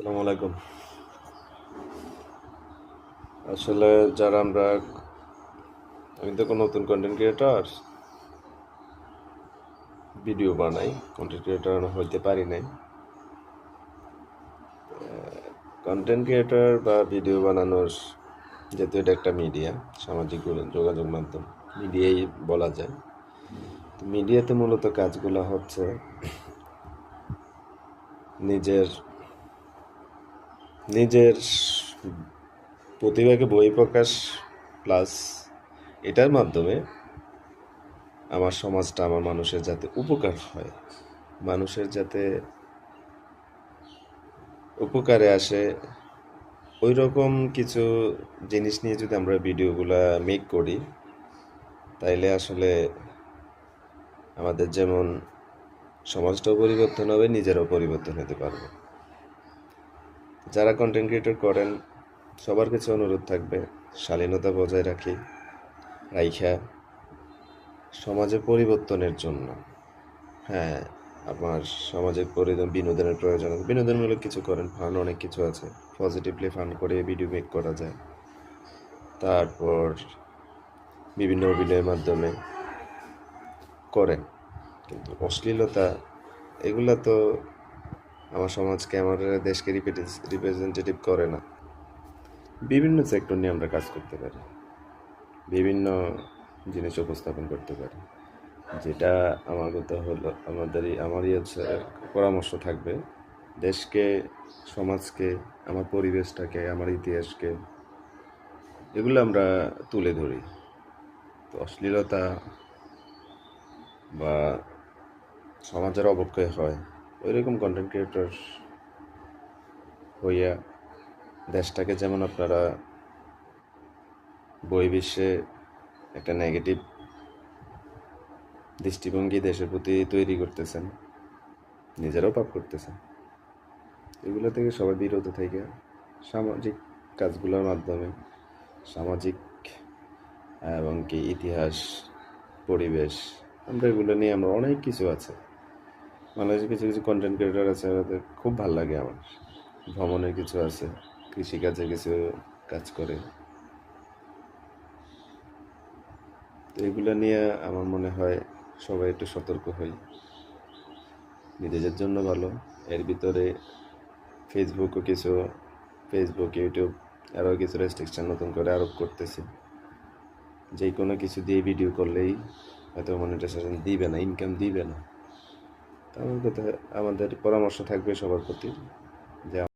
সালাম আলাইকুম। আসলে যারা আমরা, আমি তো কোনো নতুন কন্টেন্ট ক্রিয়েটার ভিডিও বানাই কন্টেন্ট ক্রিয়েটার হইতে পারি নাই। কন্টেন্ট ক্রিয়েটার বা ভিডিও বানানোর যেহেতু এটা একটা মিডিয়া সামাজিক যোগাযোগ মাধ্যম মিডিয়াই বলা যায়। মিডিয়াতে মূলত কাজগুলো হচ্ছে নিজের নিজের প্রতিভাকে বহিঃপ্রকাশ প্লাস এটার মাধ্যমে আমার সমাজটা, আমার মানুষের যাতে উপকার হয়। মানুষের যাতে উপকারে আসে ওই রকম কিছু জিনিস নিয়ে যদি আমরা ভিডিওগুলা মেক করি, তাইলে আসলে আমাদের যেমন সমাজটাও পরিবর্তন হবে, নিজেরাও পরিবর্তন হতে পারবে। যারা কন্টেন্ট ক্রিয়েটর করেন, সবার কাছে অনুরোধ থাকবে, শালীনতা বজায় রাখি, রাইখা সমাজে পরিবর্তনের জন্য। হ্যাঁ আমার সমাজে পরি- বিনোদনের প্রয়োজন আছে। বিনোদনমূলক কিছু করেন ফান অনেক কিছু আছে। পজিটিভলি ফান করে ভিডিও মেক করা যায়। তারপর বিভিন্ন অভিনয়ের মাধ্যমে করেন। কিন্তু অশ্লীলতা, এগুলা তো আমার সমাজকে আমার দেশকে রিপ্রেজেন্টেটিভ করে না। বিভিন্ন সেক্টর নিয়ে আমরা কাজ করতে পারি। বিভিন্ন জিনিস উপস্থাপন করতে পারি। যেটা আমার কথা হলো, আমাদেরই, আমারই হচ্ছে পরামর্শ থাকবে। দেশকে, সমাজকে, আমার পরিবেশটাকে, আমার ইতিহাসকে, এগুলো আমরা তুলে ধরি। তো অশ্লীলতা বা সমাজের অবক্ষয় হয়। ওই রকম কন্টেন্ট ক্রিয়েটর হইয়া দেশটাকে যেমন আপনারা বহির্বিশ্বে একটা নেগেটিভ দৃষ্টিভঙ্গি দেশের প্রতি তৈরি করতেছেন, নিজেরাও পাপ করতেছেন। এগুলো থেকে সবাই বিরত থেকে সামাজিক কাজগুলোর মাধ্যমে সামাজিক এবং কি ইতিহাস, পরিবেশ, আমরা এগুলো নিয়ে আমরা অনেক কিছু আছে। বাংলাদেশে কিছু কিছু কন্টেন্ট ক্রিয়েটার আছে, ওদের খুব ভালো লাগে আমার। ভ্রমণের কিছু আছে কৃষিকাজে কিছু কাজ করে। তো এগুলো নিয়ে আমার মনে হয় সবাই একটু সতর্ক হই। নিজেদের জন্য ভালো। এর ভিতরে ফেসবুকও কিছু ফেসবুক ইউটিউব আরও কিছু রেস্ট্রিকশন নতুন করে আরোপ করতেছে। যে কোনো কিছু দিয়ে ভিডিও করলেই হয়তো মনিটাইজেশন দিবে না ইনকাম দিবে না। তো আমার আমাদের পরামর্শ থাকবে সবার প্রতি যে